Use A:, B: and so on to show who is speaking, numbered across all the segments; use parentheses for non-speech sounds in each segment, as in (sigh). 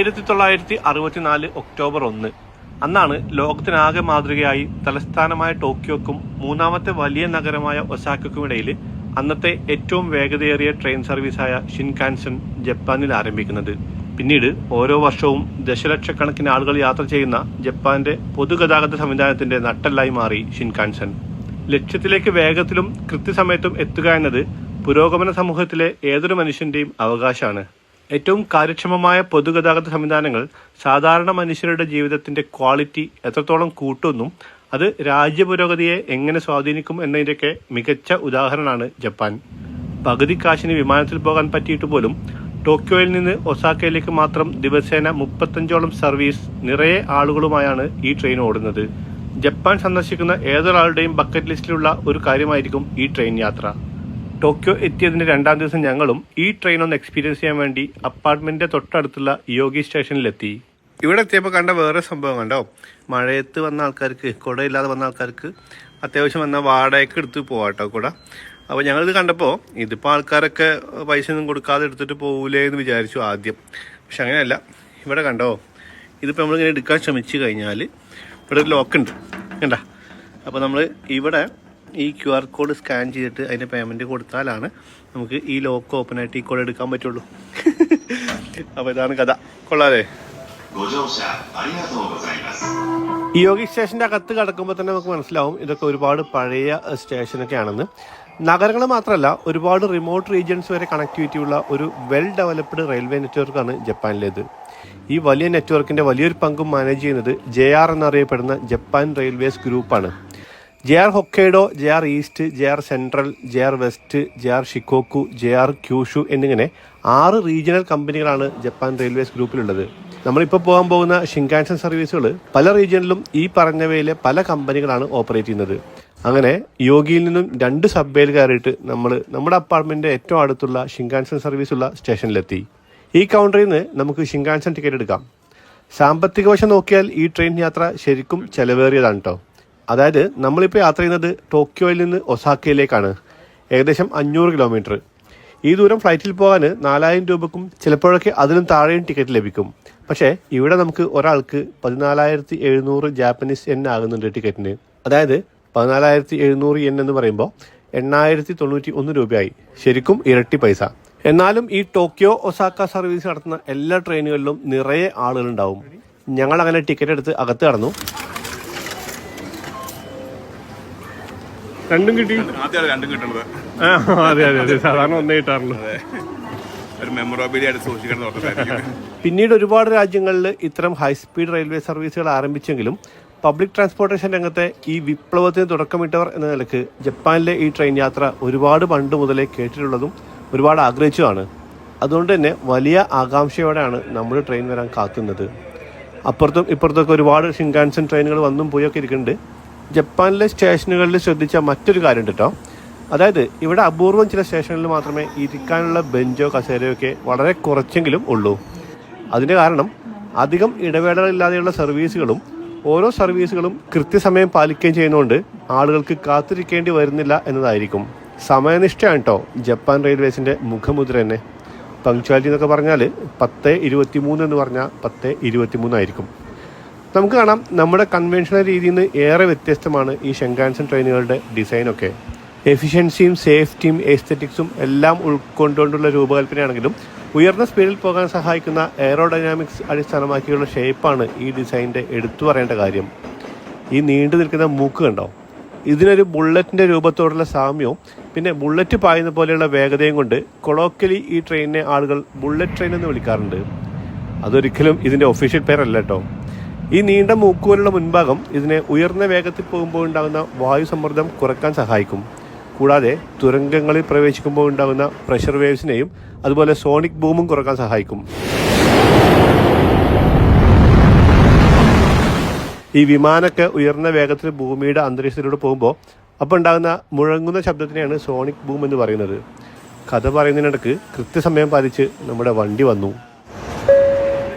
A: ആയിരത്തി തൊള്ളായിരത്തി അറുപത്തിനാല് ഒക്ടോബർ ഒന്ന്. അന്നാണ് ലോകത്തിനാകെ മാതൃകയായി തലസ്ഥാനമായ ടോക്കിയോക്കും മൂന്നാമത്തെ വലിയ നഗരമായ ഒസാക്കയ്ക്കും ഇടയിൽ അന്നത്തെ ഏറ്റവും വേഗതയേറിയ ട്രെയിൻ സർവീസായ ഷിൻകാൻസൺ ജപ്പാനിൽ ആരംഭിക്കുന്നത്. പിന്നീട് ഓരോ വർഷവും ദശലക്ഷക്കണക്കിന് ആളുകൾ യാത്ര ചെയ്യുന്ന ജപ്പാന്റെ പൊതുഗതാഗത സംവിധാനത്തിന്റെ നട്ടെല്ലായി മാറി ഷിൻകാൻസൺ ലക്ഷ്യത്തിലേക്ക് വേഗത്തിലും കൃത്യസമയത്തും എത്തുക എന്നത് പുരോഗമന സമൂഹത്തിലെ ഏതൊരു മനുഷ്യന്റെയും അവകാശമാണ്. ഏറ്റവും കാര്യക്ഷമമായ പൊതുഗതാഗത സംവിധാനങ്ങൾ സാധാരണ മനുഷ്യരുടെ ജീവിതത്തിന്റെ ക്വാളിറ്റി എത്രത്തോളം കൂട്ടുമെന്നും അത് രാജ്യപുരോഗതിയെ എങ്ങനെ സ്വാധീനിക്കും എന്നതിന്റെയൊക്കെ മികച്ച ഉദാഹരണമാണ് ജപ്പാൻ. പകുതി കാശിന് വിമാനത്തിൽ പോകാൻ പറ്റിയിട്ട് പോലും ടോക്കിയോയിൽ നിന്ന് ഒസാക്കയിലേക്ക് മാത്രം ദിവസേന മുപ്പത്തഞ്ചോളം സർവീസ് നിറയെ ആളുകളുമായാണ് ഈ ട്രെയിൻ ഓടുന്നത്. ജപ്പാൻ സന്ദർശിക്കുന്ന ഏതൊരാളുടെയും ബക്കറ്റ് ലിസ്റ്റിലുള്ള ഒരു കാര്യമായിരിക്കും ഈ ട്രെയിൻ യാത്ര. ടോക്കിയോ എത്തിയതിന്റെ രണ്ടാം ദിവസം ഞങ്ങളും ഈ ട്രെയിൻ ഒന്ന് എക്സ്പീരിയൻസ് ചെയ്യാൻ വേണ്ടി അപ്പാർട്ട്മെന്റിന്റെ തൊട്ടടുത്തുള്ള യോഗി സ്റ്റേഷനിലെത്തി. ഇവിടെ എത്തിയപ്പോൾ കണ്ട വേറെ സംഭവം കണ്ടോ? മഴയത്ത് വന്ന ആൾക്കാർക്ക് കുടയില്ലാതെ വന്ന ആൾക്കാർക്ക് അത്യാവശ്യം വന്ന വാടകയ്ക്ക് എടുത്ത് പോവാട്ടോ കൂടെ. അപ്പോൾ ഞങ്ങളിത് കണ്ടപ്പോൾ ഇതിപ്പോൾ ആൾക്കാരൊക്കെ പൈസ ഒന്നും കൊടുക്കാതെ എടുത്തിട്ട് പോകൂലേ എന്ന് വിചാരിച്ചു ആദ്യം. പക്ഷെ അങ്ങനെയല്ല. ഇവിടെ കണ്ടോ? ഇതിപ്പോൾ നമ്മളിങ്ങനെ എടുക്കാൻ ശ്രമിച്ചു കഴിഞ്ഞാൽ ഇവിടെ ഒരു ലോക്ക് ഉണ്ട്. കണ്ട? അപ്പോൾ നമ്മൾ ഇവിടെ ഈ ക്യു ആർ കോഡ് സ്കാൻ ചെയ്തിട്ട് അതിന്റെ പേയ്മെന്റ് കൊടുത്താലാണ് നമുക്ക് ഈ ലോക്ക് ഓപ്പൺ ആയിട്ട് ഈ കോഡ് എടുക്കാൻ പറ്റുള്ളൂ. (laughs) അപ്പോൾ ഇതാണ് കഥ. കൊള്ളാതെ ഈ യോഗി സ്റ്റേഷന്റെ അകത്ത് കടക്കുമ്പോൾ തന്നെ നമുക്ക് മനസ്സിലാവും ഇതൊക്കെ ഒരുപാട് പഴയ സ്റ്റേഷനൊക്കെയാണെന്ന് നഗരങ്ങൾ മാത്രമല്ല ഒരുപാട് റിമോട്ട് റീജിയൻസ് വരെ കണക്ടിവിറ്റി ഉള്ള ഒരു വെൽ ഡെവലപ്ഡ് റെയിൽവേ നെറ്റ്വർക്കാണ് ജപ്പാനിലേത്. ഈ വലിയ നെറ്റ്വർക്കിന്റെ വലിയൊരു പങ്കും മാനേജ് ചെയ്യുന്നത് ജെ ആർ എന്നറിയപ്പെടുന്ന ജപ്പാൻ റെയിൽവേസ് ഗ്രൂപ്പാണ് J R Hokkaido J R East J R Central J R West J R Shikoku J R Kyushu എന്നിങ്ങനെ ആറ് റീജിയണൽ കമ്പനികളാണ് ജപ്പാൻ റെയിൽവേസ് ഗ്രൂപ്പിലുള്ളത്. നമ്മളിപ്പോൾ പോകാൻ പോകുന്ന ഷിങ്കാൻസൺ സർവീസുകൾ പല റീജിയണിലും ഈ പറഞ്ഞവയിലെ പല കമ്പനികളാണ് ഓപ്പറേറ്റ് ചെയ്യുന്നത്. അങ്ങനെ യോഗിയിൽ നിന്നും രണ്ട് സബ്വേയിൽ കയറിയിട്ട് നമ്മൾ നമ്മുടെ അപ്പാർട്ട്മെന്റിന്റെ ഏറ്റവും അടുത്തുള്ള ഷിങ്കാൻസൺ സർവീസുള്ള സ്റ്റേഷനിലെത്തി. ഈ കൗണ്ടറിൽ നിന്ന് നമുക്ക് ഷിങ്കാൻസൺ ടിക്കറ്റ് എടുക്കാം. സാമ്പത്തിക വശം നോക്കിയാൽ ഈ ട്രെയിൻ യാത്ര ശരിക്കും ചെലവേറിയതാണ് കേട്ടോ അതായത് നമ്മളിപ്പോൾ യാത്ര ചെയ്യുന്നത് ടോക്കിയോയിൽ നിന്ന് ഒസാക്കയിലേക്കാണ്. ഏകദേശം അഞ്ഞൂറ് കിലോമീറ്റർ. ഈ ദൂരം ഫ്ലൈറ്റിൽ പോകാൻ നാലായിരം രൂപക്കും ചിലപ്പോഴൊക്കെ അതിലും താഴെയും ടിക്കറ്റ് ലഭിക്കും. പക്ഷേ ഇവിടെ നമുക്ക് ഒരാൾക്ക് പതിനാലായിരത്തി എഴുന്നൂറ് ജാപ്പനീസ് എൻ ആകുന്നുണ്ട് ടിക്കറ്റിന്. അതായത് പതിനാലായിരത്തി എഴുന്നൂറ് എൻ എന്ന് പറയുമ്പോൾ എണ്ണായിരത്തി തൊണ്ണൂറ്റി ഒന്ന് രൂപയായി. ശരിക്കും ഇരട്ടി പൈസ. എന്നാലും ഈ ടോക്കിയോ ഒസാക്ക സർവീസ് നടത്തുന്ന എല്ലാ ട്രെയിനുകളിലും നിറയെ ആളുകളുണ്ടാവും. ഞങ്ങൾ അങ്ങനെ ടിക്കറ്റ് എടുത്ത് അകത്ത് കടന്നു. രണ്ടും കിട്ടി.
B: ആദ്യമാണ് രണ്ടും കിട്ടുന്നത്
A: അതെ അതെ അതെ. സാധാരണ ഒന്നേ കിട്ടാറുള്ളൂ.
B: ഒരു ആയിട്ട് സൂക്ഷിക്കണം
A: പിന്നീട് ഒരുപാട് രാജ്യങ്ങളിൽ ഇത്തരം ഹൈസ്പീഡ് റെയിൽവേ സർവീസുകൾ ആരംഭിച്ചെങ്കിലും പബ്ലിക് ട്രാൻസ്പോർട്ടേഷൻ രംഗത്തെ ഈ വിപ്ലവത്തിന് തുടക്കമിട്ടവർ എന്ന നിലയ്ക്ക് ജപ്പാനിലെ ഈ ട്രെയിൻ യാത്ര ഒരുപാട് പണ്ട് മുതലേ കേട്ടിട്ടുള്ളതും ഒരുപാട് ആഗ്രഹിച്ചതുമാണ്. അതുകൊണ്ട് തന്നെ വലിയ ആകാംക്ഷയോടെയാണ് നമ്മൾ ട്രെയിൻ വരാൻ കാത്തുന്നത്. അപ്പുറത്തും ഇപ്പുറത്തൊക്കെ ഒരുപാട് ഷിങ്കാൻസൺ ട്രെയിനുകൾ വന്നും പോയൊക്കെ ഇരിക്കുന്നുണ്ട്. ജപ്പാനിലെ സ്റ്റേഷനുകളിൽ ശ്രദ്ധിച്ച മറ്റൊരു കാര്യമുണ്ട് കേട്ടോ. അതായത് ഇവിടെ അപൂർവം ചില സ്റ്റേഷനുകളിൽ മാത്രമേ ഇരിക്കാനുള്ള ബെഞ്ചോ കസേരയോ ഒക്കെ വളരെ കുറച്ചെങ്കിലും ഉള്ളൂ. അതിന്റെ കാരണം അധികം ഇടവേളകളില്ലാതെയുള്ള സർവീസുകളും ഓരോ സർവീസുകളും കൃത്യസമയം പാലിക്കുകയും ചെയ്യുന്നതുകൊണ്ട് ആളുകൾക്ക് കാത്തിരിക്കേണ്ടി വരുന്നില്ല എന്നതായിരിക്കും. സമയനിഷ്ഠയാണ് കേട്ടോ ജപ്പാൻ റെയിൽവേസിന്റെ മുഖമുദ്ര തന്നെ. പങ്ക്ച്വാലിറ്റി എന്നൊക്കെ പറഞ്ഞാൽ പത്ത് ഇരുപത്തി മൂന്ന് എന്ന് പറഞ്ഞാൽ പത്ത് ഇരുപത്തി മൂന്നായിരിക്കും നമുക്ക് കാണാം നമ്മുടെ കൺവെൻഷണൽ രീതിയിൽ നിന്ന് ഏറെ വ്യത്യസ്തമാണ് ഈ ഷെങ്കാൻസൺ ട്രെയിനുകളുടെ ഡിസൈനൊക്കെ എഫിഷ്യൻസിയും സേഫ്റ്റിയും എസ്തറ്റിക്സും എല്ലാം ഉൾക്കൊണ്ടുകൊണ്ടുള്ള രൂപകൽപ്പനയാണെങ്കിലും ഉയർന്ന സ്പീഡിൽ പോകാൻ സഹായിക്കുന്ന എയറോഡൈനാമിക്സ് അടിസ്ഥാനമാക്കിയുള്ള ഷേപ്പാണ് ഈ ഡിസൈനിന്റെ എടുത്തു പറയേണ്ട കാര്യം. ഈ നീണ്ടു നിൽക്കുന്ന മൂക്ക് കണ്ടോ? ഇതിനൊരു ബുള്ളറ്റിന്റെ രൂപത്തോടുള്ള സാമ്യവും പിന്നെ ബുള്ളറ്റ് പായുന്ന പോലെയുള്ള വേഗതയും കൊണ്ട് കൊളോക്കലി ഈ ട്രെയിനിനെ ആളുകൾ ബുള്ളറ്റ് ട്രെയിൻ എന്ന് വിളിക്കാറുണ്ട്. അതൊരിക്കലും ഇതിന്റെ ഒഫീഷ്യൽ പേരല്ല കേട്ടോ. ഈ നീണ്ട മൂക്കുപോലുള്ള മുൻഭാഗം ഇതിനെ ഉയർന്ന വേഗത്തിൽ പോകുമ്പോൾ ഉണ്ടാകുന്ന വായു സമ്മർദ്ദം കുറയ്ക്കാൻ സഹായിക്കും. കൂടാതെ തുരങ്കങ്ങളിൽ പ്രവേശിക്കുമ്പോൾ ഉണ്ടാകുന്ന പ്രഷർ വേവ്സിനെയും അതുപോലെ സോണിക് ബൂമും കുറയ്ക്കാൻ സഹായിക്കും. ഈ വിമാനമൊക്കെ ഉയർന്ന വേഗത്തിൽ ഭൂമിയുടെ അന്തരീക്ഷത്തിലൂടെ പോകുമ്പോൾ അപ്പോൾ ഉണ്ടാകുന്ന മുഴങ്ങുന്ന ശബ്ദത്തിനെയാണ് സോണിക് ബൂം എന്ന് പറയുന്നത്. കഥ പറയുന്നതിനിടക്ക് കൃത്യസമയം പാലിച്ച് നമ്മുടെ വണ്ടി വന്നു.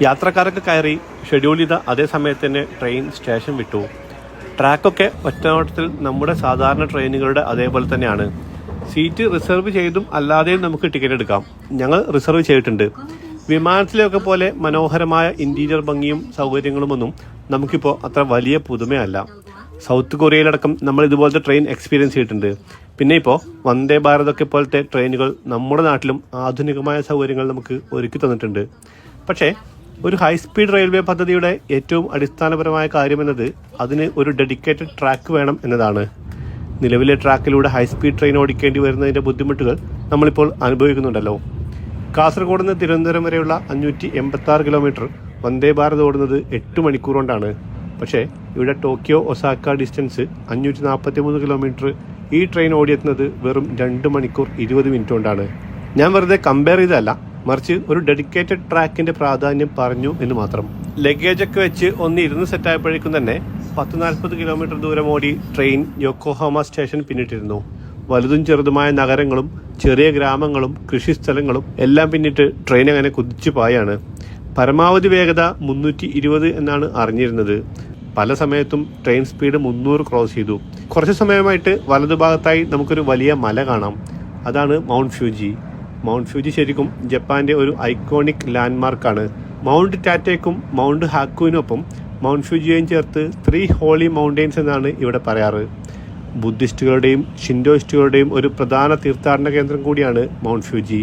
A: യാത്രക്കാരൊക്കെ കയറി ഷെഡ്യൂൾ ചെയ്ത അതേ സമയത്ത് തന്നെ ട്രെയിൻ സ്റ്റേഷൻ വിട്ടു. ട്രാക്കൊക്കെ ഒറ്റനോട്ടത്തിൽ നമ്മുടെ സാധാരണ ട്രെയിനുകളുടെ അതേപോലെ തന്നെയാണ്. സീറ്റ് റിസർവ് ചെയ്തും അല്ലാതെയും നമുക്ക് ടിക്കറ്റ് എടുക്കാം. ഞങ്ങൾ റിസർവ് ചെയ്തിട്ടുണ്ട്. വിമാനത്തിലൊക്കെ പോലെ മനോഹരമായ ഇന്റീരിയർ ഭംഗിയും സൗകര്യങ്ങളുമൊന്നും നമുക്കിപ്പോൾ അത്ര വലിയ പുതുമയല്ല. സൗത്ത് കൊറിയയിലടക്കം നമ്മൾ ഇതുപോലത്തെ ട്രെയിൻ എക്സ്പീരിയൻസ് ചെയ്തിട്ടുണ്ട്. പിന്നെ ഇപ്പോൾ വന്ദേ ഭാരതൊക്കെ പോലത്തെ ട്രെയിനുകൾ നമ്മുടെ നാട്ടിലും ആധുനികമായ സൗകര്യങ്ങൾ നമുക്ക് ഒരുക്കി തന്നിട്ടുണ്ട്. പക്ഷേ ഒരു ഹൈ സ്പീഡ് റെയിൽവേ പദ്ധതിയുടെ ഏറ്റവും അടിസ്ഥാനപരമായ കാര്യമെന്നത് അതിന് ഒരു ഡെഡിക്കേറ്റഡ് ട്രാക്ക് വേണം എന്നതാണ്. നിലവിലെ ട്രാക്കിലൂടെ ഹൈ സ്പീഡ് ട്രെയിൻ ഓടിക്കേണ്ടി വരുന്നതിന്റെ ബുദ്ധിമുട്ടുകൾ നമ്മളിപ്പോൾ അനുഭവിക്കുന്നുണ്ടല്ലോ. കാസർഗോഡ് നിന്ന് തിരുവനന്തപുരം വരെയുള്ള അഞ്ഞൂറ്റി എൺപത്താറ് കിലോമീറ്റർ വന്ദേ ഭാരത് ഓടുന്നത് എട്ട് മണിക്കൂർ കൊണ്ടാണ്. പക്ഷേ ഇവിടെ ടോക്കിയോ ഒസാക്ക ഡിസ്റ്റൻസ് അഞ്ഞൂറ്റി നാൽപ്പത്തി മൂന്ന് കിലോമീറ്റർ ഈ ട്രെയിൻ ഓടിയെത്തുന്നത് വെറും രണ്ട് മണിക്കൂർ ഇരുപത് മിനിറ്റ് കൊണ്ടാണ്. ഞാൻ വെറുതെ കമ്പയർ ചെയ്തതല്ല. മറിച്ച് ഒരു ഡെഡിക്കേറ്റഡ് ട്രാക്കിന്റെ പ്രാധാന്യം പറഞ്ഞു എന്ന് മാത്രം. ലഗേജ് ഒക്കെ വെച്ച് ഒന്ന് ഇരുന്ന് സെറ്റായപ്പോഴേക്കും തന്നെ പത്ത് നാൽപ്പത് കിലോമീറ്റർ ദൂരം ഓടി ട്രെയിൻ യൊക്കോഹോമ സ്റ്റേഷൻ പിന്നിട്ടിരുന്നു. വലുതും ചെറുതുമായ നഗരങ്ങളും ചെറിയ ഗ്രാമങ്ങളും കൃഷിസ്ഥലങ്ങളും എല്ലാം പിന്നിട്ട് ട്രെയിൻ അങ്ങനെ കുതിച്ചു പായാണ്. പരമാവധി വേഗത മുന്നൂറ്റി ഇരുപത് എന്നാണ് അറിഞ്ഞിരുന്നത്. പല സമയത്തും ട്രെയിൻ സ്പീഡ് മുന്നൂറ് ക്രോസ് ചെയ്തു. കുറച്ച് സമയമായിട്ട് വലതുഭാഗത്തായി നമുക്കൊരു വലിയ മല കാണാം. അതാണ് മൗണ്ട് ഫ്യൂജി. മൗണ്ട് ഫ്യൂജി ശരിക്കും ജപ്പാന്റെ ഒരു ഐക്കോണിക് ലാൻഡ്മാർക്കാണ്. മൗണ്ട് ടാറ്റയ്ക്കും മൗണ്ട് ഹാക്കുവിനൊപ്പം മൗണ്ട് ഫ്യൂജിയെയും ചേർത്ത് ത്രീ ഹോളി മൗണ്ടെയ്ൻസ് എന്നാണ് ഇവിടെ പറയാറ്. ബുദ്ധിസ്റ്റുകളുടെയും ഷിൻഡോയിസ്റ്റുകളുടെയും ഒരു പ്രധാന തീർത്ഥാടന കേന്ദ്രം കൂടിയാണ് മൗണ്ട് ഫ്യൂജി.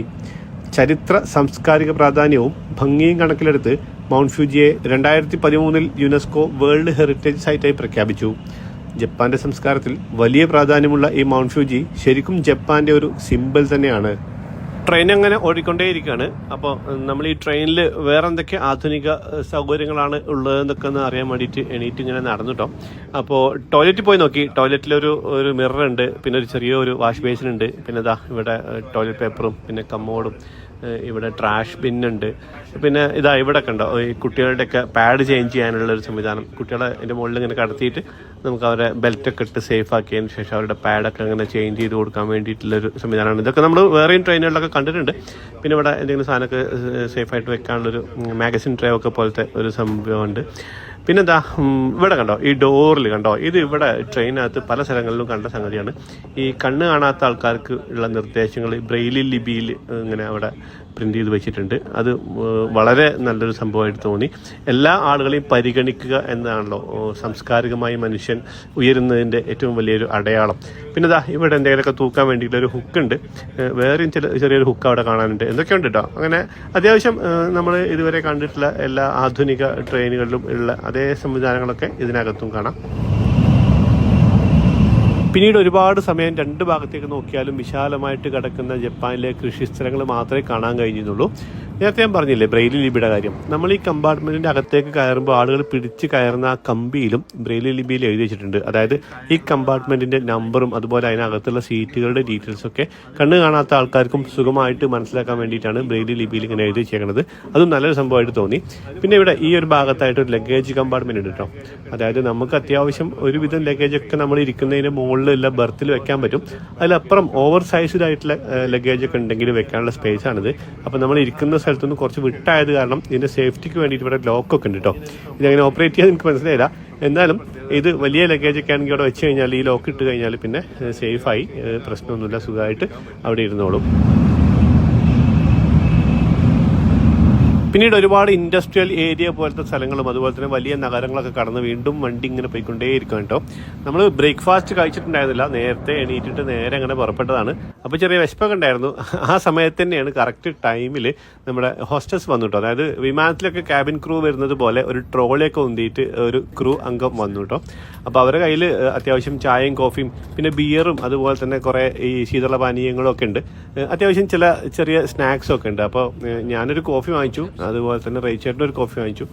A: ചരിത്ര സാംസ്കാരിക പ്രാധാന്യവും ഭംഗിയും കണക്കിലെടുത്ത് മൗണ്ട് ഫ്യൂജിയെ രണ്ടായിരത്തി പതിമൂന്നിൽ യുനെസ്കോ വേൾഡ് ഹെറിറ്റേജ് സൈറ്റായി പ്രഖ്യാപിച്ചു. ജപ്പാന്റെ സംസ്കാരത്തിൽ വലിയ പ്രാധാന്യമുള്ള ഈ മൗണ്ട് ഫ്യൂജി ശരിക്കും ജപ്പാന്റെ ഒരു സിമ്പിൾ തന്നെയാണ്. ട്രെയിൻ അങ്ങനെ ഓടിക്കൊണ്ടേയിരിക്കുകയാണ് അപ്പോൾ നമ്മൾ ഈ ട്രെയിനിൽ വേറെ എന്തൊക്കെ ആധുനിക സൗകര്യങ്ങളാണ് ഉള്ളതെന്നൊക്കെ ഒന്ന് അറിയാൻ വേണ്ടിയിട്ട് എണീറ്റ് ഇങ്ങനെ നടന്നു കേട്ടോ അപ്പോൾ ടോയ്ലറ്റിൽ പോയി നോക്കി. ടോയ്ലറ്റിലൊരു ഒരു മിറർ ഉണ്ട്. പിന്നെ ഒരു ചെറിയ ഒരു വാഷ് ബേസിൻ ഉണ്ട്. പിന്നെ ഇതാ ഇവിടെ ടോയ്ലറ്റ് പേപ്പറും പിന്നെ കമ്മോടും ഇവിടെ ട്രാഷ് ബിന്നുണ്ട് പിന്നെ ഇതാ ഇവിടെ കണ്ടോ ഈ കുട്ടികളുടെയൊക്കെ പാഡ് ചേഞ്ച് ചെയ്യാനുള്ള ഒരു സംവിധാനം. കുട്ടികളെ അതിന്റെ മുകളിൽ ഇങ്ങനെ കടത്തിയിട്ട് നമുക്ക് അവരെ ബെൽറ്റൊക്കെ ഇട്ട് സേഫ് ആക്കിയതിന് ശേഷം അവരുടെ പാഡൊക്കെ അങ്ങനെ ചേഞ്ച് ചെയ്ത് കൊടുക്കാൻ വേണ്ടിയിട്ടുള്ളൊരു സംവിധാനമാണ്. ഇതൊക്കെ നമ്മൾ വേറെയും ട്രെയിനുകളിലൊക്കെ കണ്ടിട്ടുണ്ട്. പിന്നെ ഇവിടെ എന്തെങ്കിലും സാധനമൊക്കെ സേഫായിട്ട് വെക്കാനുള്ളൊരു മാഗസിൻ ട്രേ ഒക്കെ പോലത്തെ ഒരു സംഭവമുണ്ട്. പിന്നെന്താ ഇവിടെ കണ്ടോ ഈ ഡോറിൽ കണ്ടോ ഇത് ഇവിടെ ട്രെയിനകത്ത് പല സ്ഥലങ്ങളിലും കണ്ട സംഗതിയാണ്. ഈ കണ്ണ് കാണാത്ത ആൾക്കാർക്ക് ഉള്ള നിർദ്ദേശങ്ങൾ ബ്രെയിലി ലിപിയിൽ ഇങ്ങനെ അവിടെ പ്രിന്റ് ചെയ്ത് വെച്ചിട്ടുണ്ട്. അത് വളരെ നല്ലൊരു സംഭവമായിട്ട് തോന്നി. എല്ലാ ആളുകളെയും പരിഗണിക്കുക എന്നാണല്ലോ ഏഹ്, സാംസ്കാരികമായി മനുഷ്യൻ ഉയരുന്നതിന്റെ ഏറ്റവും വലിയൊരു അടയാളം. പിന്നെ ദാ ഇവിടെ എന്തെങ്കിലുമൊക്കെ തൂക്കാൻ വേണ്ടിയിട്ട് ഒരു ഹുക്ക് ഉണ്ട് ഏഹ്, വേറെയും ചില ചെറിയൊരു ഹുക്ക് അവിടെ കാണാനുണ്ട്. എന്തൊക്കെയുണ്ട് കേട്ടോ അങ്ങനെ അത്യാവശ്യം നമ്മൾ ഇതുവരെ കണ്ടിട്ടുള്ള എല്ലാ ആധുനിക ട്രെയിനുകളിലും ഉള്ള അതേ സംവിധാനങ്ങളൊക്കെ ഇതിനകത്തും കാണാം. പിന്നീട് ഒരുപാട് സമയം രണ്ട് ഭാഗത്തേക്ക് നോക്കിയാലും വിശാലമായിട്ട് കിടക്കുന്ന ജപ്പാനിലെ കൃഷിസ്ഥലങ്ങൾ മാത്രമേ കാണാൻ കഴിഞ്ഞുള്ളൂ നേരത്തെ ഞാൻ പറഞ്ഞില്ലേ ബ്രെയിലി ലിപിയുടെ കാര്യം. നമ്മൾ ഈ കമ്പാർട്ട്മെന്റിന്റെ അകത്തേക്ക് കയറുമ്പോൾ ആളുകൾ പിടിച്ച് കയറുന്ന ആ കമ്പിയിലും ബ്രെയിലി ലിപിയിൽ എഴുതി വെച്ചിട്ടുണ്ട്. അതായത് ഈ കമ്പാർട്ട്മെന്റിന്റെ നമ്പറും അതുപോലെ അതിനകത്തുള്ള സീറ്റുകളുടെ ഡീറ്റെയിൽസ് ഒക്കെ കണ്ണ് കാണാത്ത ആൾക്കാർക്കും സുഖമായിട്ട് മനസ്സിലാക്കാൻ വേണ്ടിയിട്ടാണ് ബ്രെയിലി ലിപിയിൽ ഇങ്ങനെ എഴുതി വെച്ചേക്കുന്നത് അതും നല്ലൊരു സംഭവമായിട്ട് തോന്നി. പിന്നെ ഇവിടെ ഈ ഒരു ഭാഗത്തായിട്ട് ഒരു ലഗേജ് കമ്പാർട്ട്മെന്റ് ഉണ്ട് കേട്ടോ. അതായത് നമുക്ക് അത്യാവശ്യം ഒരുവിധം ലഗേജ് ഒക്കെ നമ്മൾ ഇരിക്കുന്നതിന് മുകളിലുള്ള ബർത്തിൽ വെക്കാൻ പറ്റും. അതിലപ്പുറം ഓവർ സൈസ്ഡ് ആയിട്ടുള്ള ലഗേജ് ഒക്കെ ഉണ്ടെങ്കിൽ വെക്കാനുള്ള സ്പേസ് ആണിത്. അപ്പോൾ നമ്മൾ ഇരിക്കുന്ന സ്ഥലത്തുനിന്ന് കുറച്ച് വിട്ടായത് കാരണം ഇതിന്റെ സേഫ്റ്റിക്ക് വേണ്ടിയിട്ട് ഇവിടെ ലോക്ക് ഒക്കെ ഉണ്ട് കേട്ടോ ഇതങ്ങനെ ഓപ്പറേറ്റ് ചെയ്യാൻ എനിക്ക് മനസ്സിലായില്ല. എന്നാലും ഇത് വലിയ ലഗേജ് ഒക്കെ ആണെങ്കിൽ അവിടെ വെച്ച് കഴിഞ്ഞാൽ ഈ ലോക്ക് ഇട്ട് കഴിഞ്ഞാൽ പിന്നെ സേഫായി പ്രശ്നമൊന്നുമില്ല. സുഖമായിട്ട് അവിടെ ഇരുന്നോളും. പിന്നീട് ഒരുപാട് ഇൻഡസ്ട്രിയൽ ഏരിയ പോലത്തെ സ്ഥലങ്ങളും അതുപോലെ തന്നെ വലിയ നഗരങ്ങളൊക്കെ കടന്ന് വീണ്ടും വണ്ടി ഇങ്ങനെ പോയിക്കൊണ്ടേയിരിക്കും കേട്ടോ. നമ്മൾ ബ്രേക്ക്ഫാസ്റ്റ് കഴിച്ചിട്ടുണ്ടായിരുന്നില്ല. നേരത്തെ എണീറ്റിട്ട് നേരെ അങ്ങനെ പുറപ്പെട്ടതാണ്. അപ്പോൾ ചെറിയ വിശപ്പൊക്കെ ഉണ്ടായിരുന്നു. ആ സമയത്ത് തന്നെയാണ് കറക്റ്റ് ടൈമിൽ നമ്മുടെ ഹോസ്റ്റസ് വന്നു കേട്ടോ അതായത് വിമാനത്തിലൊക്കെ ക്യാബിൻ ക്രൂ വരുന്നത് പോലെ ഒരു ട്രോളിയൊക്കെ ഉന്തിയിട്ട് ഒരു ക്രൂ അംഗം വന്നു കേട്ടോ. അപ്പോൾ അവരുടെ കയ്യിൽ അത്യാവശ്യം ചായയും കോഫിയും പിന്നെ ബിയറും അതുപോലെ തന്നെ കുറേ ഈ ശീതള പാനീയങ്ങളും ഒക്കെ ഉണ്ട് അത്യാവശ്യം ചില ചെറിയ സ്നാക്സും ഒക്കെ ഉണ്ട്. അപ്പോൾ ഞാനൊരു കോഫി വാങ്ങിച്ചു. അതുപോലെ തന്നെ റേച്ചേട്ടൻ ഒരു കോഫി വാങ്ങിച്ചു.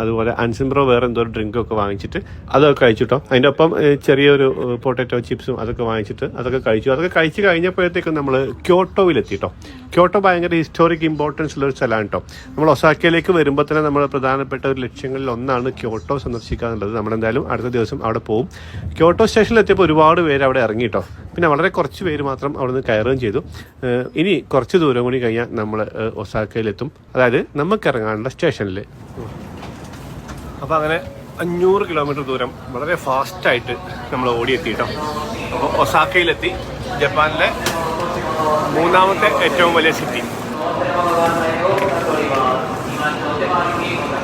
A: അതുപോലെ അൻസിംബ്രോ വേറെ എന്തോ ഒരു ഡ്രിങ്ക് ഒക്കെ വാങ്ങിച്ചിട്ട് അതൊക്കെ കഴിച്ചു കേട്ടോ അതിന്റെ ഒപ്പം ചെറിയൊരു പൊട്ടാറ്റോ ചിപ്സും അതൊക്കെ വാങ്ങിച്ചിട്ട് അതൊക്കെ കഴിച്ചു. അതൊക്കെ കഴിച്ച് കഴിഞ്ഞപ്പോഴത്തേക്കും നമ്മൾ ക്യോട്ടോവിലെത്തി കേട്ടോ ക്യോട്ടോ ഭയങ്കര ഹിസ്റ്റോറിക് ഇമ്പോർട്ടൻസ് ഉള്ള ഒരു സ്ഥലമാണ് കേട്ടോ നമ്മൾ ഒസാക്കയിലേക്ക് വരുമ്പോൾ തന്നെ നമ്മൾ പ്രധാനപ്പെട്ട ഒരു ലക്ഷ്യങ്ങളിൽ ഒന്നാണ് ക്യോട്ടോ സന്ദർശിക്കുക എന്നുള്ളത്. നമ്മളെന്തായാലും അടുത്ത ദിവസം അവിടെ പോകും ക്യോട്ടോ സ്റ്റേഷനിൽ എത്തിയപ്പോൾ ഒരുപാട് പേര് അവിടെ ഇറങ്ങി കേട്ടോ പിന്നെ വളരെ കുറച്ച് പേര് മാത്രം അവിടെ നിന്ന് കയറുകയും ചെയ്തു. ഇനി കുറച്ച് ദൂരം കൂടി കഴിഞ്ഞാൽ നമ്മൾ ഒസാക്കയിലെത്തും. അതായത് നമുക്ക് ഇറങ്ങാനുള്ള സ്റ്റേഷനിൽ അപ്പോൾ അങ്ങനെ അഞ്ഞൂറ് കിലോമീറ്റർ ദൂരം വളരെ ഫാസ്റ്റായിട്ട് നമ്മൾ ഓടിയെത്തി കേട്ടോ അപ്പോൾ ഒസാക്കയിലെത്തി ജപ്പാനിലെ മൂന്നാമത്തെ ഏറ്റവും വലിയ സിറ്റി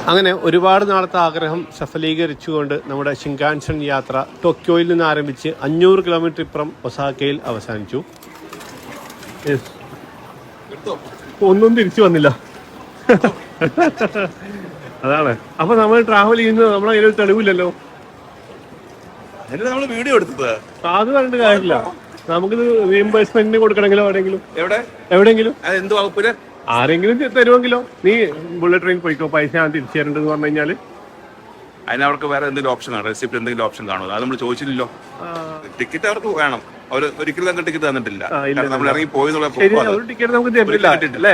A: അങ്ങനെ ഒരുപാട് നാളത്തെ ആഗ്രഹം സഫലീകരിച്ചുകൊണ്ട് നമ്മുടെ ഷിങ്കാൻസൺ യാത്ര ടോക്കിയോയിൽ നിന്ന് ആരംഭിച്ച് അഞ്ഞൂറ് കിലോമീറ്റർ ഇപ്പുറം ഒസാക്കയിൽ അവസാനിച്ചു. ഒന്നും തിരിച്ചു വന്നില്ല. (laughs) അതാണ്. അപ്പൊ നമ്മൾ ട്രാവൽ ചെയ്യുന്നത് നമ്മളെ കയ്യിൽ തെളിവില്ലല്ലോ.
B: നമ്മൾ വീഡിയോ എടുത്തത്.
A: അത് പറഞ്ഞിട്ട് കാര്യമില്ല. നമുക്കിത് റീഇംബേഴ്സ്മെന്റിന് കൊടുക്കണമെങ്കിലോ എവിടെയെങ്കിലും?
B: എവിടെ?
A: എവിടെയെങ്കിലും?
B: എന്ത് വകുപ്പിൽ
A: ആരെങ്കിലും തരുമെങ്കിലോ? നീ ബുള്ളറ്റ് ട്രെയിൻ പോയിക്കോ? പൈസ ഞാൻ തിരിച്ചു തരണ്ടെന്ന് പറഞ്ഞു കഴിഞ്ഞാൽ?
B: അതിന് അവർക്ക് വേറെ എന്തെങ്കിലും ഓപ്ഷൻ കാണും റെസിപ്റ്റ് എന്തെങ്കിലും ഓപ്ഷൻ കാണുമോ? അത് നമ്മൾ ചോദിച്ചില്ലല്ലോ. ടിക്കറ്റ് അവർക്ക് വേണം. അവർ ഒരിക്കലും ടിക്കറ്റ് തന്നിട്ടില്ല. നമ്മൾ ഇറങ്ങി പോയി ആണ്.
A: ടിക്കറ്റ് നമുക്ക്
B: കിട്ടിയിട്ടില്ല.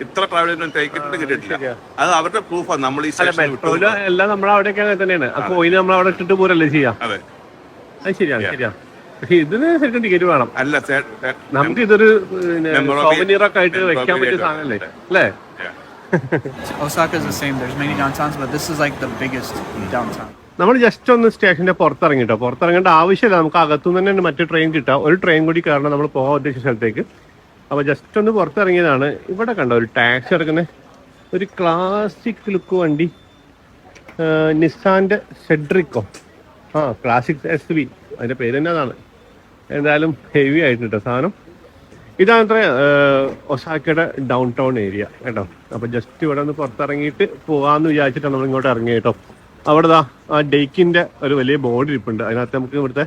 B: ഇത്ര ട്രാവൽ ടിക്കറ്റ് കിട്ടിയിട്ടില്ല. അത് അവരുടെ പ്രൂഫാണ് നമ്മൾ ഈ
A: എല്ലാം നമ്മൾ അവിടെയൊക്കെ അങ്ങനെ തന്നെയാണ്. ആ കോയിന് നമ്മൾ അവിടെ ഇട്ടിട്ട് പോരല്ലേ ചെയ്യാം?
B: അതെ.
A: അത് ശരിയാണ് ശരിയാ. പക്ഷെ ഇതിന് ശരിക്കും ടിക്കറ്റ് വേണം.
B: അല്ല
A: നമുക്ക് ഇതൊരു
B: Memorabilia-
A: ആയിട്ട് വെക്കാൻ പറ്റിയ സാധനല്ലേ അല്ലേ.
C: Osaka is the same. There's many downtowns, but this is like the biggest downtown.
A: നമ്മൾ ജസ്റ്റ് ഒന്ന് സ്റ്റേഷന്റെ പുറത്തിറങ്ങിട്ടോ? പുറത്തിറങ്ങേണ്ട ആവശ്യമില്ല. നമുക്ക് അകത്തുനിന്ന് തന്നെ മറ്റേ ട്രെയിൻ കിട്ടാം. ഒരു ട്രെയിൻ കൂടി കാരണം നമ്മൾ പോകാൻ ഉദ്ദേശിച്ച സ്ഥലത്തേക്ക്. അപ്പൊ ജസ്റ്റ് ഒന്ന് പുറത്തിറങ്ങിയതാണ്. ഇവിടെ കണ്ട ഒരു ടാക്സി എടുക്കുന്ന ഒരു ക്ലാസിക് ലുക്ക് വണ്ടി. നിസാന്റെ സെഡ്രിക്കോ ആ ക്ലാസിക് എസ് വി അതിന്റെ പേര് തന്നെ അതാണ്. എന്തായാലും ഹെവി ആയിട്ട് കേട്ടോ സാധനം. ഇതാണ് അത്ര ഒസാക്കയുടെ ഡൗൺ ടൗൺ ഏരിയ കേട്ടോ. അപ്പൊ ജസ്റ്റ് ഇവിടെ ഒന്ന് പുറത്തിറങ്ങിയിട്ട് പോവാന്ന് വിചാരിച്ചിട്ടാണ് നമ്മൾ ഇങ്ങോട്ട് ഇറങ്ങിയത് കേട്ടോ. അവിടെ ദാ ആ ഡേക്കിന്റെ ഒരു വലിയ ബോർഡ് ഇരിപ്പുണ്ട്. അതിനകത്ത് നമുക്ക് ഇവിടുത്തെ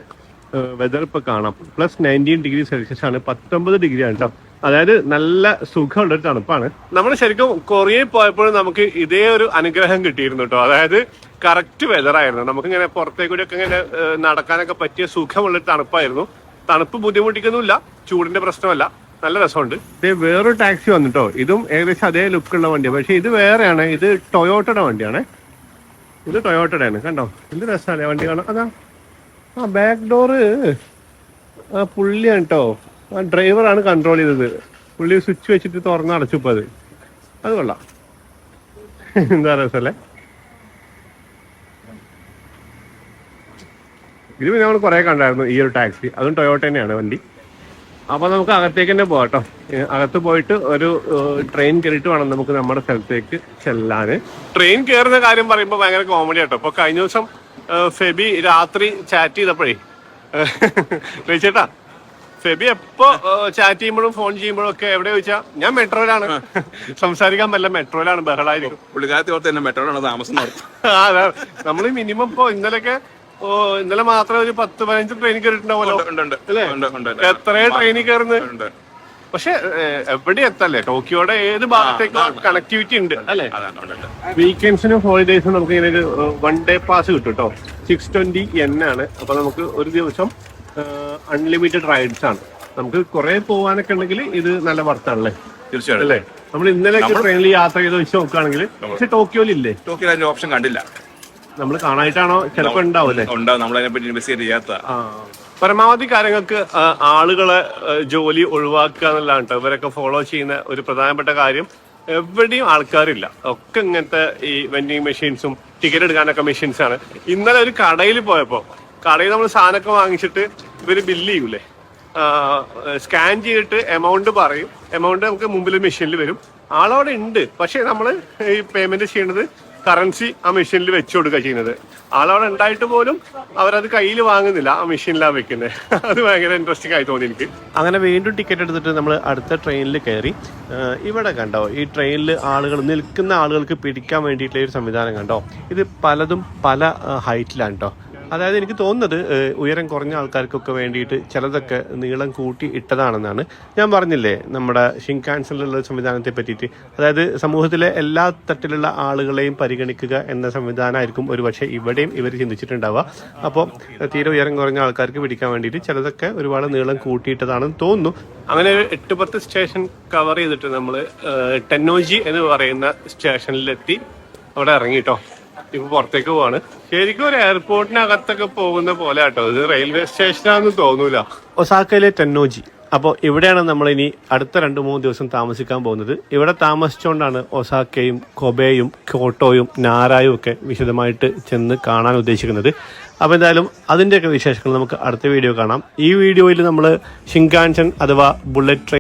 A: വെതർ ഇപ്പൊ കാണാം. പ്ലസ് നയന്റീൻ ഡിഗ്രി സെൽഷ്യസ് ആണ്. പത്തൊമ്പത് ഡിഗ്രി ആണ് കേട്ടോ. അതായത് നല്ല സുഖമുള്ള ഒരു തണുപ്പാണ്. നമ്മൾ ശരിക്കും കൊറിയയിൽ പോയപ്പോഴും നമുക്ക് ഇതേ ഒരു അനുഗ്രഹം കിട്ടിയിരുന്നു കേട്ടോ അതായത് കറക്റ്റ് വെതർ ആയിരുന്നു. നമുക്ക് ഇങ്ങനെ പുറത്തേക്ക് കൂടി ഒക്കെ ഇങ്ങനെ നടക്കാനൊക്കെ പറ്റിയ സുഖമുള്ള ഒരു തണുപ്പായിരുന്നു. തണുപ്പ് ബുദ്ധിമുട്ടിക്കുന്നില്ല ചൂടിന്റെ പ്രശ്നമല്ല. നല്ല രസമുണ്ട്. ഇത് വേറൊരു ടാക്സി വന്നിട്ടോ. ഇതും ഏകദേശം അതേ ലുക്കുള്ള വണ്ടിയാണ് പക്ഷെ ഇത് വേറെയാണ്. ഇത് ടൊയോട്ടയുടെ വണ്ടിയാണ്. ഇത് ടൊയോട്ടയുടെ ആണ് കണ്ടോ? എന്ത് രസമാണ് വണ്ടി കാണാം അതാ ആ ബാക്ക് ഡോറ് ആ പുള്ളിയാണ് കേട്ടോ ഡ്രൈവറാണ് കൺട്രോൾ ചെയ്തത്. പുള്ളി സ്വിച്ച് വെച്ചിട്ട് തുറന്ന് അടച്ചുപ്പോ അത്. അത് കൊള്ളാം. എന്താ രസല്ലേ ഇത് പിന്നെ നമ്മൾ കുറെ കണ്ടായിരുന്നു ഈ ഒരു ടാക്സി അതും ടൊയോട്ട തന്നെയാണ് വണ്ടി. അപ്പൊ നമുക്ക് അകത്തേക്ക് തന്നെ പോകാം കേട്ടോ. അകത്ത് പോയിട്ട് ഒരു ട്രെയിൻ കയറിയിട്ട് വേണം നമുക്ക് നമ്മുടെ സ്ഥലത്തേക്ക് ചെല്ലാൻ ട്രെയിൻ കയറുന്ന കാര്യം പറയുമ്പോൾ ഭയങ്കര കോമഡി ആട്ടോ. അപ്പൊ കഴിഞ്ഞ ദിവസം ഫെബി രാത്രി ചാറ്റ് ചെയ്തപ്പോഴേ (laughs) ചേട്ടാ ഫെബി എപ്പോ ചാറ്റ് ചെയ്യുമ്പോഴും ഫോൺ ചെയ്യുമ്പോഴും ഒക്കെ എവിടെ ചോദിച്ചാ ഞാൻ മെട്രോയിലാണ്. സംസാരിക്കാൻ പറ്റില്ല മെട്രോയിലാണ് ബഹളായിരിക്കും.
B: പുള്ളിക്കാരത്തി ഓർത്ത് തന്നെ മെട്രോയിലാണ് താമസം
A: അതെ. നമ്മൾ മിനിമം ഇപ്പോ ഇന്നലെയൊക്കെ ഓ ഇന്നലെ മാത്രം ഒരു പത്ത് പതിനഞ്ച് ട്രെയിൻ കയറിയിട്ടുണ്ടാവുമല്ലോ
B: ഉണ്ട്, ഉണ്ട്. ഉണ്ട്, ഉണ്ട്, ഉണ്ട്.
A: എത്ര ട്രെയിനിൽ കയറുന്നത്. പക്ഷെ എവിടെ എത്തല്ലേ? ടോക്കിയോടെ ഏത് ഭാഗത്തേക്കും കണക്ടിവിറ്റി ഉണ്ട് അല്ലെ. വീക്കെൻഡ്സിനും ഹോളിഡേയ്സിനും നമുക്ക് ഇങ്ങനെ ഒരു വൺ ഡേ പാസ് കിട്ടും കേട്ടോ സിക്സ് ട്വന്റി എൻ ആണ്. അപ്പൊ നമുക്ക് ഒരു ദിവസം അൺലിമിറ്റഡ് റൈഡ്സ് ആണ്. നമുക്ക് കുറെ പോവാനൊക്കെ ഉണ്ടെങ്കിൽ ഇത് നല്ല വർത്താണല്ലേ
B: തീർച്ചയായിട്ടും.
A: അല്ലേ? നമ്മൾ ഇന്നലെ ട്രെയിനിൽ യാത്ര ചെയ്ത് വെച്ച് നോക്കുകയാണെങ്കിൽ പക്ഷെ ടോക്കിയോയിൽ
B: ഇല്ലേ ടോക്കിയോ അതിന്റെ ഓപ്ഷൻ കണ്ടില്ല.
A: നമ്മൾ കാണായിട്ടാണോ? ചിലപ്പോ ഉണ്ടാവില്ലേ
B: ഉണ്ടാവും. നമ്മൾ അതിനെ പറ്റി ഇൻവെസ്റ്റിഗേറ്റ് ചെയ്യാത്ത
A: പരമാവധി കാര്യങ്ങൾക്ക് ആളുകളെ ജോലി ഒഴിവാക്കുക എന്നുള്ളതാണ് കേട്ടോ ഇവരൊക്കെ ഫോളോ ചെയ്യുന്ന ഒരു പ്രധാനപ്പെട്ട കാര്യം. എവിടെയും ആൾക്കാരില്ല. ഒക്കെ ഇങ്ങനത്തെ ഈ വെൻഡിങ് മെഷീൻസും ടിക്കറ്റ് എടുക്കാനൊക്കെ മെഷീൻസ് ആണ്. ഇന്നലെ ഒരു കടയിൽ പോയപ്പോ കടയിൽ നമ്മൾ സാധനമൊക്കെ വാങ്ങിച്ചിട്ട് ഇവർ ബില്ല് ചെയ്യൂലേ? സ്കാൻ ചെയ്തിട്ട് എമൗണ്ട് പറയും. എമൗണ്ട് നമുക്ക് മുമ്പിൽ മെഷീനിൽ വരും. ആളവിടെ ഉണ്ട്. പക്ഷേ നമ്മൾ ഈ പേയ്മെന്റ് ചെയ്യുന്നത് കറൻസി ആ മെഷീനിൽ വെച്ചു കൊടുക്കുക ചെയ്യുന്നത്. ആളവിടെ ഉണ്ടായിട്ട് പോലും അവരത് കയ്യിൽ വാങ്ങുന്നില്ല. ആ മെഷീനിലാണ് വെക്കുന്നത് (laughs) അത് ഭയങ്കര ഇൻട്രസ്റ്റിംഗ് ആയി തോന്നി എനിക്ക്. അങ്ങനെ വീണ്ടും ടിക്കറ്റ് എടുത്തിട്ട് നമ്മൾ അടുത്ത ട്രെയിനിൽ കയറി. ഇവിടെ കണ്ടോ? ഈ ട്രെയിനിൽ ആളുകൾ നിൽക്കുന്ന ആളുകൾക്ക് പിടിക്കാൻ വേണ്ടിയിട്ടുള്ള ഒരു സംവിധാനം കണ്ടോ? ഇത് പലതും പല ഹൈറ്റിലാണ് കേട്ടോ അതായത് എനിക്ക് തോന്നുന്നത് ഉയരം കുറഞ്ഞ ആൾക്കാർക്കൊക്കെ വേണ്ടിയിട്ട് ചിലതൊക്കെ നീളം കൂട്ടി ഇട്ടതാണെന്നാണ് ഞാൻ പറഞ്ഞില്ലേ. നമ്മുടെ ഷിൻകാൻസലിലുള്ള സംവിധാനത്തെ പറ്റിയിട്ട്. അതായത് സമൂഹത്തിലെ എല്ലാ തട്ടിലുള്ള ആളുകളെയും പരിഗണിക്കുക എന്ന സംവിധാനമായിരിക്കും ഒരുപക്ഷെ ഇവിടെയും ഇവർ ചിന്തിച്ചിട്ടുണ്ടാവുക. അപ്പോൾ തീരെ ഉയരം കുറഞ്ഞ ആൾക്കാർക്ക് പിടിക്കാൻ വേണ്ടിയിട്ട് ചിലതൊക്കെ ഒരുപാട് നീളം കൂട്ടിയിട്ടതാണെന്ന് തോന്നുന്നു. അങ്ങനെ ഒരു എട്ട് പത്ത് സ്റ്റേഷൻ കവർ ചെയ്തിട്ട് നമ്മൾ ടെന്നോജി എന്ന് പറയുന്ന സ്റ്റേഷനിലെത്തി അവിടെ ഇറങ്ങിട്ടോ ഇപ്പൊ പുറത്തേക്ക് പോവാണ്. ശരിക്കും ഒരു എയർപോർട്ടിനകത്തൊക്കെ പോകുന്ന പോലെ കേട്ടോ ഇത് റെയിൽവേ സ്റ്റേഷനാന്ന് തോന്നൂല. ഒസാക്കയിലെ ടെന്നോജി അപ്പോൾ ഇവിടെയാണ് നമ്മൾ ഇനി അടുത്ത രണ്ട് മൂന്ന് ദിവസം താമസിക്കാൻ പോകുന്നത്. ഇവിടെ താമസിച്ചുകൊണ്ടാണ് ഒസാക്കയും കൊബേയും ക്യോട്ടോയും നാരായും ഒക്കെ വിശദമായിട്ട് ചെന്ന് കാണാൻ ഉദ്ദേശിക്കുന്നത്. അപ്പോൾ എന്തായാലും അതിന്റെയൊക്കെ വിശേഷങ്ങൾ നമുക്ക് അടുത്ത വീഡിയോ കാണാം. ഈ വീഡിയോയിൽ നമ്മൾ ഷിങ്കാൻസൺ അഥവാ ബുള്ളറ്റ് ട്രെയിൻ